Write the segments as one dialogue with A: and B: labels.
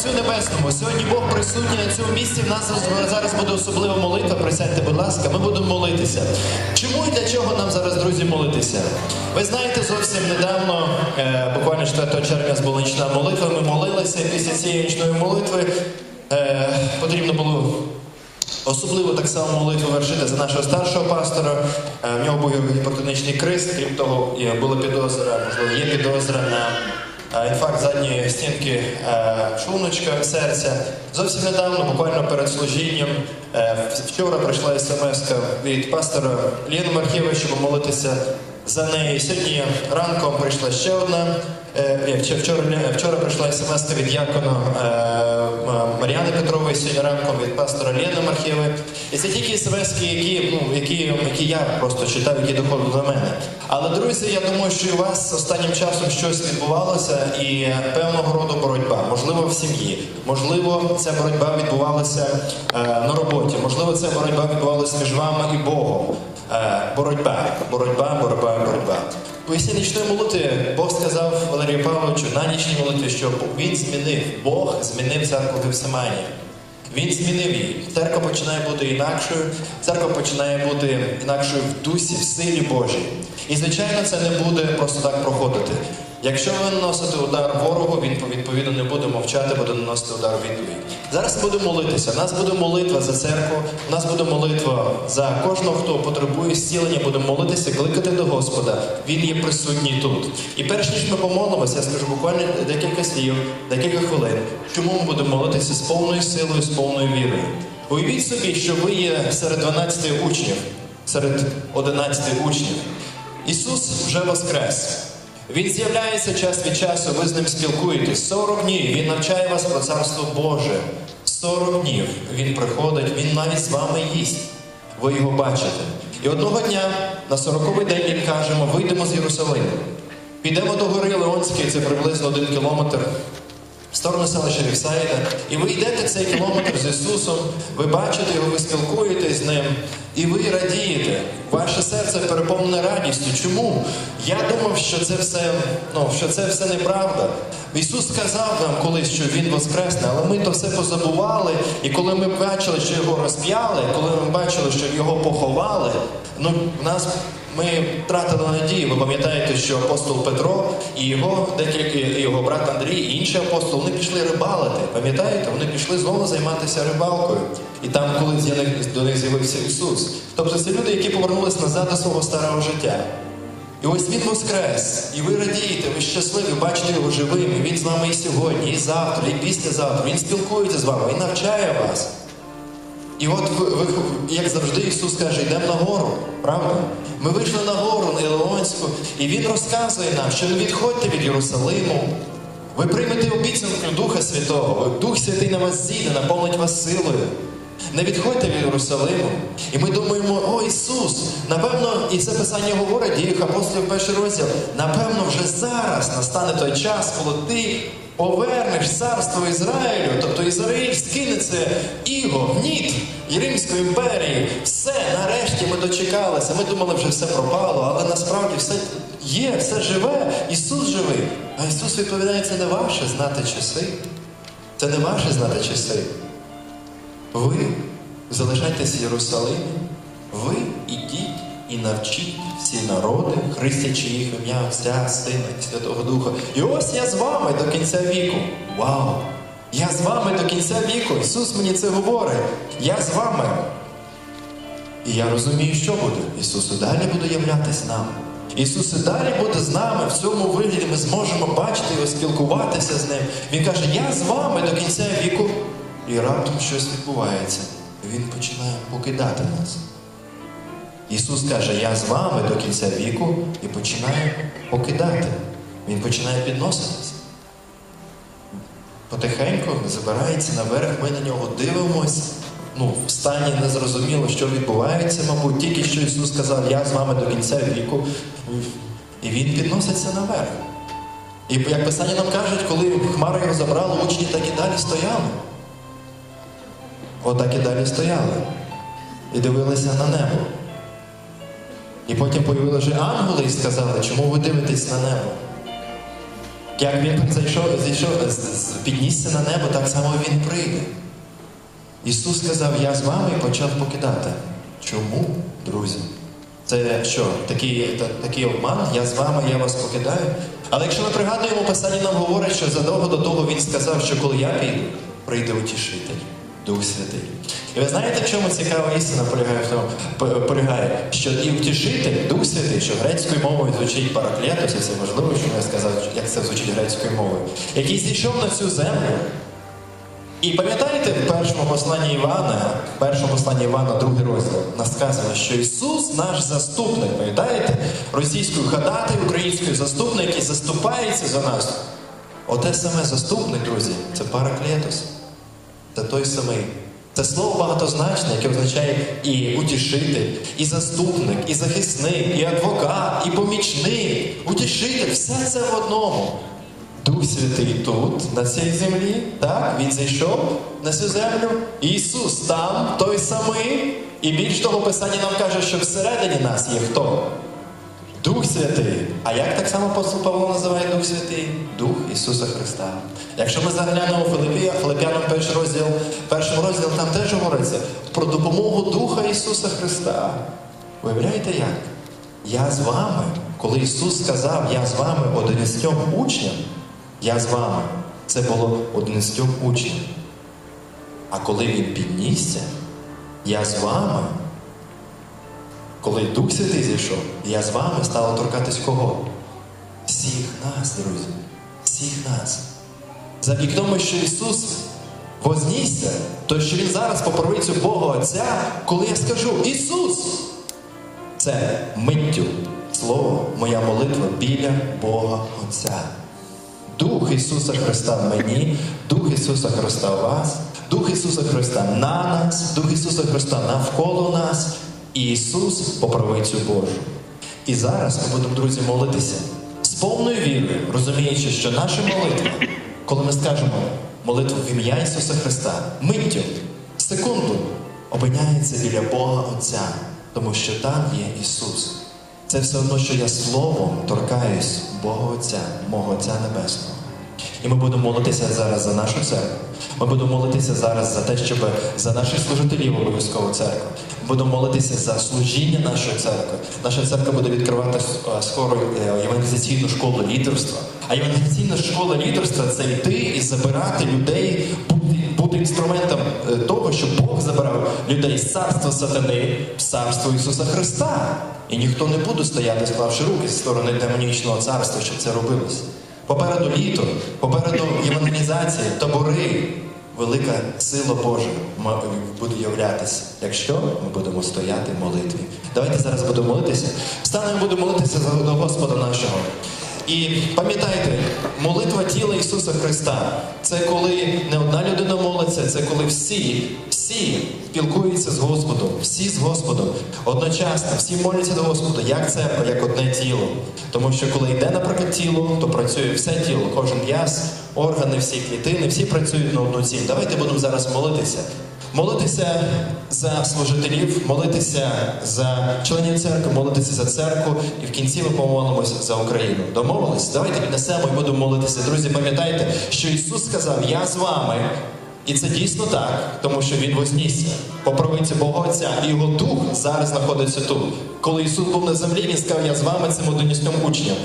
A: Отцю Небесному, сьогодні Бог присутній на цьому місці. В нас зараз буде особлива молитва. Присядьте, будь ласка, ми будемо молитися. Чому і для чого нам зараз, друзі, молитися? Ви знаєте, зовсім недавно, е, буквально 4 червня, була нічна молитва. Ми молилися. Після цієї нічної молитви е, потрібно було Особливо так само молитву вершити за нашого старшого пастора. Е, В нього був гіпертонічний криз, крім того, була підозра, можливо, є підозра на інфаркт задньої стінки е, шлуночка серця. Зовсім недавно, буквально перед служінням, е, вчора прийшла смс від пастора Ліну Мархєва, щоб молитися за неї. Сьогодні ранком прийшла ще одна. е, вчора, вчора, прийшла смс від дякона е, Мар'яни Петрової сьогодні ранком від пастора Лєни Мархєви. І це тільки смс, які, ну, які, які я просто читав, які доходили до мене. Але друзі, я думаю, що у вас останнім часом щось відбувалося і певного роду боротьба. Можливо, в сім'ї, можливо, ця боротьба відбувалася е, на роботі, можливо, ця боротьба відбувалася між вами і Богом. Е, боротьба, боротьба, боротьба, боротьба. Після нічної молитви Бог сказав Валерію Павловичу на нічній молитві, що він змінив, Бог змінив церкву Гевсиманії. Він змінив її. Церква починає бути інакшою, церква починає бути інакшою в дусі, в силі Божій. І, звичайно, це не буде просто так проходити. Якщо ви наносите удар ворогу, він відповідно не буде мовчати, буде наносити удар відповідь. Зараз будемо молитися. У нас буде молитва за церкву, у нас буде молитва за кожного, хто потребує зцілення, будемо молитися, кликати до Господа. Він є присутній тут. І перш ніж ми помолимося, я скажу буквально декілька слів, декілька хвилин. Чому ми будемо молитися з повною силою, з повною вірою? Уявіть собі, що ви є серед 12 учнів, серед 11 учнів. Ісус вже воскрес. Він з'являється час від часу, ви з ним спілкуєтесь. 40 днів Він навчає вас про царство Боже. 40 днів Він приходить, Він навіть з вами їсть. Ви його бачите. І одного дня, на 40-й день, він каже, ми вийдемо з Єрусалиму. Підемо до гори Леонської, це приблизно один кілометр в сторону селища Вівсаїда, і ви йдете цей кілометр з Ісусом, ви бачите його, ви спілкуєтесь з ним, і ви радієте. Ваше серце переповнене радістю. Чому? Я думав, що це все, ну, що це все неправда. Ісус сказав нам колись, що Він воскресне, але ми то все позабували. І коли ми бачили, що його розп'яли, коли ми бачили, що його поховали, ну в нас ми втратили надію. Ви пам'ятаєте, що апостол Петро і його декілька його брат Андрій, і інші апостоли, вони пішли рибалити. Пам'ятаєте? Вони пішли знову займатися рибалкою. І там, коли до них з'явився Ісус. Тобто це люди, які повернулись назад до свого старого життя. І ось він воскрес, і ви радієте, ви щасливі, бачите його живим, і він з вами і сьогодні, і завтра, і післязавтра. Він спілкується з вами, він навчає вас. І от як завжди, Ісус каже, йдемо на гору, правда? Ми вийшли на гору на Ілеонську, і Він розказує нам, що не відходьте від Єрусалиму. Ви приймете обіцянку Духа Святого, Дух Святий на вас зійде, наповнить вас силою. Не відходьте від Єрусалиму. І ми думаємо, о Ісус, напевно, і це Писання говорить, діях апостолів перший розділ, напевно, вже зараз настане той час, коли ти повернеш царство Ізраїлю, тобто Ізраїль скинеться іго, гніт Римської імперії. Все, нарешті ми дочекалися. Ми думали, вже все пропало, але насправді все є, все живе, Ісус живий. А Ісус відповідає, це не ваше знати часи. Це не ваше знати часи. Ви залишайтеся в Єрусалимі, ви ідіть і навчіть всі народи, хрестячи їх ім'я Отця, Сина і Святого Духа. І ось я з вами до кінця віку. Вау! Я з вами до кінця віку. Ісус мені це говорить. Я з вами. І я розумію, що буде. Ісус і далі буде являтись нам. Ісус і далі буде з нами в цьому вигляді. Ми зможемо бачити його, спілкуватися з ним. Він каже: Я з вами до кінця віку. І раптом щось відбувається. Він починає покидати нас. Ісус каже, я з вами до кінця віку і починає покидати. Він починає підноситись. Потихеньку забирається наверх, ми на нього дивимось. Ну, в стані незрозуміло, що відбувається, мабуть, тільки що Ісус сказав, я з вами до кінця віку. І Він підноситься наверх. І як Писання нам кажуть, коли Хмара його забрала, учні так і далі стояли. Отак і далі стояли. І дивилися на небо. І потім появилися ангели і сказали, чому ви дивитесь на небо? Як він зайшов, зайшов, з- з- піднісся на небо, так само він прийде. Ісус сказав, я з вами і почав покидати. Чому, друзі? Це що, такий, та- такий обман? Я з вами, я вас покидаю. Але якщо ми пригадуємо, Писання нам говорить, що задовго до того Він сказав, що коли я піду, прийде утішитель, Дух Святий. І ви знаєте, в чому цікава істина полягає в тому, полягає, що і утішитель, Дух Святий, що грецькою мовою звучить параклетос, і це важливо, що я сказав, як це звучить грецькою мовою, який зійшов на цю землю. І пам'ятаєте в першому посланні Івана, в першому посланні Івана, другий розділ, нас сказано, що Ісус наш заступник, пам'ятаєте? Російською ходатай, українською заступник, який заступається за нас. Оте саме заступник, друзі, це параклетос. Це той самий. Це слово багатозначне, яке означає і утішитель, і заступник, і захисник, і адвокат, і помічник, утішитель, все це в одному. Дух Святий тут, на цій землі, так, він зайшов на цю землю. Ісус там, той самий. І більш того, Писання нам каже, що всередині нас є хто? Дух Святий. А як так само апостол Павло називає Дух Святий? Дух Ісуса Христа. Якщо ми заглянемо в Филиппія, Филип'янам перший розділ, першому розділі там теж говориться про допомогу Духа Ісуса Христа. Виявляєте як? Я з вами, коли Ісус сказав, я з вами одинадцятьом учням, я з вами, це було одинадцятьом учням. А коли Він піднісся, я з вами, коли Дух Святий зійшов, я з вами стала торкатись кого? Всіх нас, друзі. Всіх нас. Завдяки тому, що Ісус вознісся, то що Він зараз по правицю Бога Отця, коли я скажу Ісус, це миттю слово, моя молитва біля Бога Отця. Дух Ісуса Христа в мені, Дух Ісуса Христа вас, Дух Ісуса Христа на нас, Дух Ісуса Христа навколо нас, Ісус по правицю Божу. І зараз ми будемо, друзі, молитися з повною вірою, розуміючи, що наша молитва, коли ми скажемо молитву в ім'я Ісуса Христа, миттю, секунду опиняється біля Бога Отця, тому що там є Ісус. Це все одно, що я словом торкаюсь Бога Отця, мого Отця Небесного. І ми будемо молитися зараз за нашу церкву. Ми будемо молитися зараз за те, щоб за наших служителів обов'язково церкви. Будемо молитися за служіння нашої церкви. Наша церква буде відкривати е, скоро е, євангелізаційну школу лідерства. А євангелізаційна школа лідерства це йти і забирати людей, бути, інструментом е, того, щоб Бог забирав людей з царства сатани в царство Ісуса Христа. І ніхто не буде стояти, склавши руки з сторони демонічного царства, щоб це робилось. Попереду літо, попереду євангелізація, табори. Велика сила Божа буде являтися, якщо ми будемо стояти в молитві. Давайте зараз будемо молитися. Станемо будемо молитися за Господа нашого. І пам'ятайте, молитва тіла Ісуса Христа це коли не одна людина молиться, це коли всі, всі спілкуються з Господом, всі з Господом одночасно, всі моляться до Господа, як церква, як одне тіло. Тому що коли йде, наприклад, тіло, то працює все тіло, кожен м'яз, органи, всі клітини, всі працюють на одну ціль. Давайте будемо зараз молитися. Молитися за служителів, молитися за членів церкви, молитися за церкву, і в кінці ми помолимося за Україну. Домовились? Давайте піднесемо і будемо молитися. Друзі, пам'ятайте, що Ісус сказав: Я з вами. І це дійсно так, тому що Він вознісся по правиці Бога Отця, і його дух зараз знаходиться тут. Коли Ісус був на землі, Він сказав, я з вами цим одиністим учням.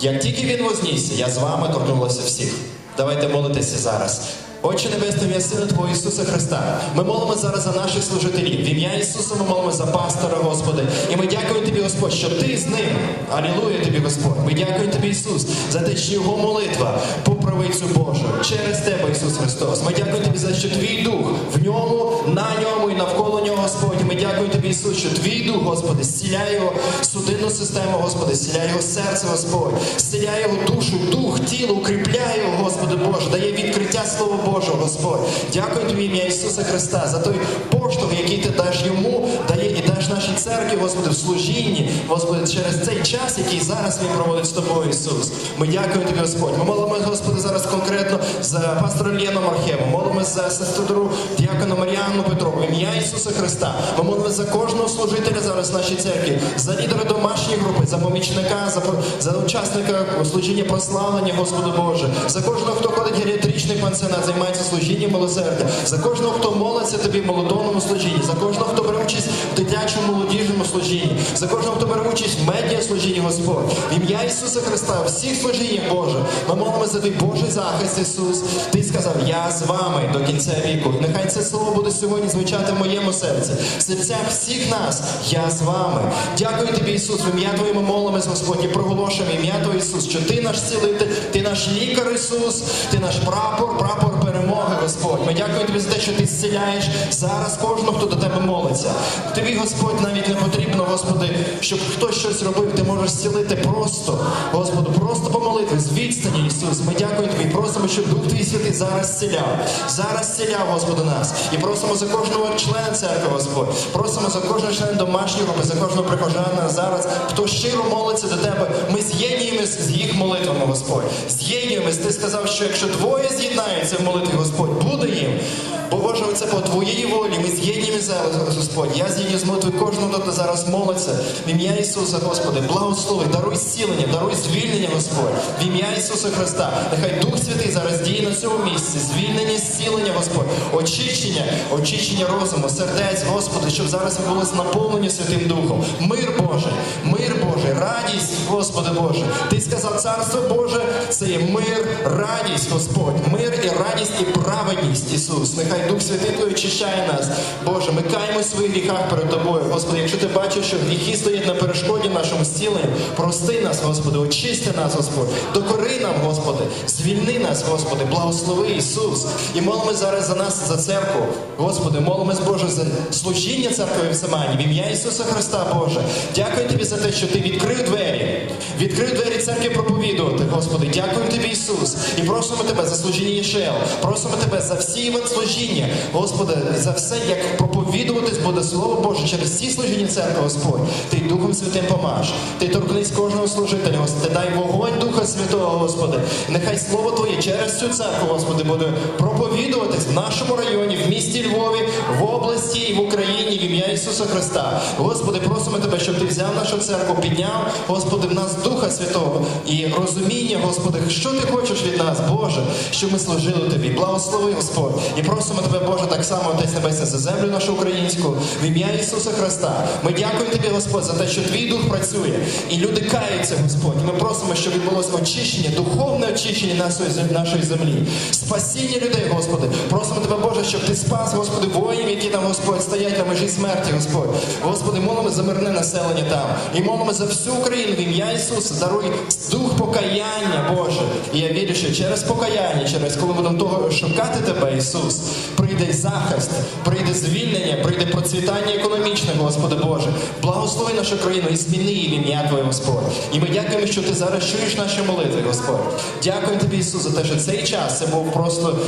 A: Як тільки Він вознісся, я з вами торкнулася всіх. Давайте молитися зараз. Отче Небесний, ім'я Сина Твого Ісуса Христа. Ми молимо зараз за наших служителів. В ім'я Ісуса ми молимо за пастора, Господи. І ми дякуємо Тобі, Господь, що Ти з ним. Алілуя Тобі, Господь. Ми дякуємо Тобі, Ісус, за те, що Його молитва по правицю Божу через Тебе, Ісус Христос. Ми дякуємо Тобі за що Твій Дух в ньому, на ньому і навколо нього, Господь. Ми дякуємо Тобі, Ісус, що Твій Дух, Господи, зціляє його судинну систему, Господи, зціляє його серце, Господь, зціляє його душу, дух, тіло, укріпляє його, Господи Боже, дає відкриття Слова Божого, Господь. Дякую Тобі, ім'я Ісуса Христа, за той поштовх, який ти даш йому, дає і даш нашій церкві, Господи, в служінні, Господи, через цей час, який зараз він проводить з тобою, Ісус. Ми дякуємо Тобі, Господь. Ми молимося, Господи, зараз конкретно за пастора Лену Мархеву, молимося за сестру Діакона Маріанну Петрову, ім'я Ісуса Христа. Ми молимося за кожного служителя зараз в нашій церкві, за лідера домашньої групи, за помічника, за, за учасника служіння прославлення, Господи Боже, за кожного, хто ходить геріатричний пансіонат, займається служінням милосердя, за кожного, хто молиться тобі в молодовному служінні, за кожного, хто бере участь в дитячому молодіжному служінні, за кожного, хто бере участь в медіа служінні, Господь, в ім'я Ісуса Христа, всіх служіннях, Боже, ми молимося за Божий захист, Ісус. Ти сказав, я з вами до кінця віку. Нехай це слово буде сьогодні звучати в моєму серці, в серцях всіх нас. Я з вами. Дякую тобі, Ісус. В ім'я Твоє ми молимось, Господь, і проголошуємо ім'я Твоє, Ісус, що ти наш цілитель, ти наш лікар, Ісус, ти наш прапор, прапор перемоги, Господь. Ми дякуємо тобі за те, що ти зціляєш зараз кожного, хто до тебе молиться. Тобі, Господь, навіть не потрібно, Господи, щоб хтось щось робив. Ти можеш зцілити просто, Господу, просто помолити з відстані, Ісус. Ми дякуємо тобі, просимо, щоб Дух Твій Святий зараз зціляв. Зараз зціляв, Господи, нас. І просимо за кожного члена церкви, Господь. Просимо за кожного члена домашньої групи, за кожного прихожана зараз, хто щиро молиться до тебе. Ми з'єднуємося з їх молитвами, Господь. З'єднуємось. Ти сказав, що якщо двоє з'єднаються в Господь, буде їм. Бо Боже, це по твоїй волі. Ми з'єднуємося, Господь. Я з'єдную з молитвою кожного, хто зараз молиться. В ім'я Ісуса, Господи, благослови, даруй зцілення, даруй звільнення, Господь. В ім'я Ісуса Христа. Нехай Дух Святий зараз діє на цьому місці. Звільнення, зцілення, Господь, очищення, очищення розуму, сердець, Господи, щоб зараз ми були наповнені Святим Духом. Мир Божий, мир Божий, радість, Господи Боже. Ти сказав, Царство Боже, це є мир, радість, Господь, мир і радість і праведність, Ісус. Нехай Дух Святий Твій очищає нас. Боже, ми каємо в своїх гріхах перед Тобою. Господи, якщо ти бачиш, що гріхи стоять на перешкоді нашому зціленню, прости нас, Господи, очисти нас, Господь, докори нам, Господи, звільни нас, Господи, благослови Ісус. І молимо зараз за нас, за церкву. Господи, молимось, Боже, за служіння церкви в Семані, в ім'я Ісуса Христа, Боже. Дякую Тобі за те, що Ти відкрив двері, церкви проповідувати, Господи. Дякую Тобі, Ісус. І просимо Тебе за служіння Єшел. Просимо Тебе за всі вид служіння, Господи, за все, як проповідуватись буде Слово Боже через ці служіння церкви, Господь. Ти Духом Святим помаш. Ти торкнись кожного служителя, Господи, дай вогонь Духа Святого, Господи. Нехай Слово Твоє через цю церкву, Господи, буде проповідуватись в нашому районі, в місті Львові, в області і в Україні, в ім'я Ісуса Христа. Господи, просимо Тебе, щоб Ти взяв нашу церкву, підняв, Господи, в нас Духа Святого і розуміння, Господи, що Ти хочеш від нас, Боже, щоб ми служили Тобі. Благослови, Господь. І просимо Тебе, Боже, так само, Отець Небесний, за землю нашу українську, в ім'я Ісуса Христа. Ми дякуємо Тобі, Господь, за те, що Твій Дух працює, і люди каються, Господь. Ми просимо, щоб відбулося очищення, духовне очищення нашої землі, спасіння людей, Господи. Просимо Тебе, Боже, щоб Ти спас, Господи, воїнів, які там, Господь, стоять на межі смерті, Господь. Господи, молимо за мирне населення там. І молимо за всю Україну в ім'я Ісуса. Даруй дух покаяння, Боже. І я вірю, що через покаяння, через коли будемо того шукати Тебе, Ісус, прийде захист, прийде звільнення, прийде процвітання економічне, Господи Боже. Благослови нашу країну і зміни її в ім'я Твоє, Господь. І ми дякуємо, що Ти зараз чуєш наші молитви, Господь. Дякуємо Тобі, Ісус, за те, що цей час це був просто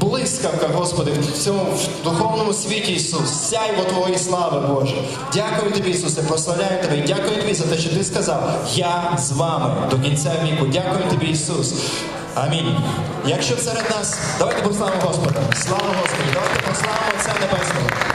A: блискавка, Господи, в цьому духовному світі, Ісус. Сяйво Твоєї слави, Боже. Дякую Тобі, Ісусе, прославляю Тебе дякую Тобі за те, що Ти сказав, я з вами до кінця віку. Дякую Тобі, Ісус. Амінь. Якщо серед нас, давайте прославимо Господа. Слава Господу! Давайте прославимо Отця Небесного.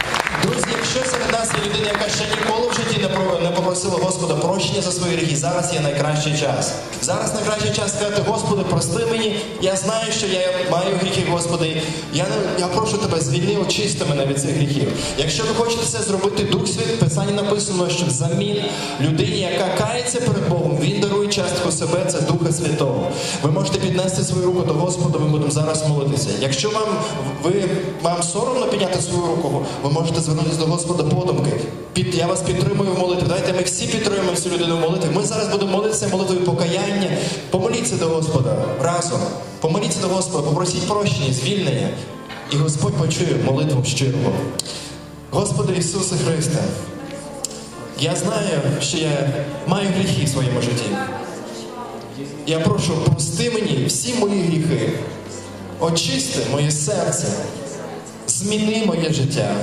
A: Якщо серед нас є людина, яка ще ніколи в житті не попросила Господа прощення за свої гріхи, зараз є найкращий час. Зараз найкращий час сказати, Господи, прости мені. Я знаю, що я маю гріхи, Господи. Я я прошу тебе, звільни, очисти мене від цих гріхів. Якщо ви хочете це зробити, Дух в Писанні написано, що взамін людині, яка кається перед Богом, він дарує частку себе, це Духа Святого. Ви можете піднести свою руку до Господа, ми будемо зараз молитися. Якщо вам ви вам соромно підняти свою руку, ви можете звернутися до Господа подумки. Під я вас підтримую в молитві. Давайте ми всі підтримуємо цю людину в молитві. Ми зараз будемо молитися молитвою покаяння. Помоліться до Господа разом. Помоліться до Господа, попросіть прощення, звільнення. І Господь почує молитву щирого. Господи Ісусе Христе, я знаю, що я маю гріхи в своєму житті. Я прошу, прости мені всі мої гріхи, очисти моє серце, зміни моє життя.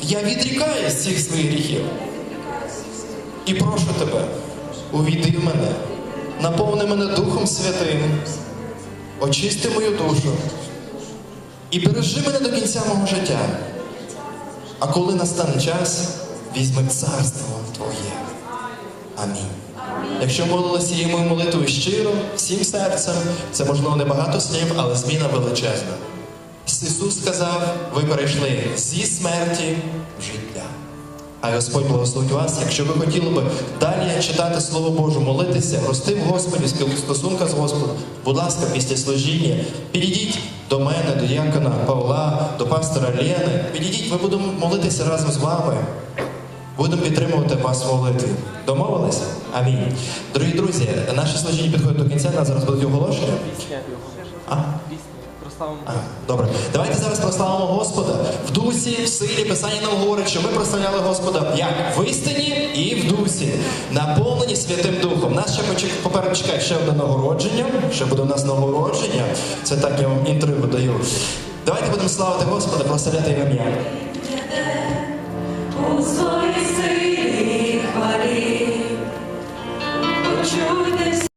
A: Я відрікаюсь з цих своїх гріхів. І прошу тебе, увійди в мене, наповни мене Духом Святим, очисти мою душу і бережи мене до кінця мого життя. А коли настане час, візьми царство Твоє. Амінь. Якщо молилися цією молитвою щиро, всім серцем, це можливо небагато слів, але зміна величезна. Ісус сказав, ви перейшли зі смерті в життя. А Господь благословить вас, якщо ви хотіли би далі читати Слово Боже, молитися, рости в Господі, стосунка з Господом, будь ласка, після служіння, підійдіть до мене, до Якона Павла, до пастора Лени. Підійдіть, ми будемо молитися разом з вами. Будемо підтримувати вас в молитві. Домовились? Амінь. Дорогі друзі, наше служіння підходить до кінця, нас зараз будуть оголошення. А?
B: прославимо.
A: Добре, давайте зараз прославимо Господа в дусі, в силі. Писання нам говорить, що ми прославляли Господа як в істині і в дусі, наповнені Святим Духом. Нас ще поперед чекає ще одне нагородження. Ще буде у нас нагородження. Це так я вам інтригу даю. Давайте будемо славити Господа, прославляти його ім'я. У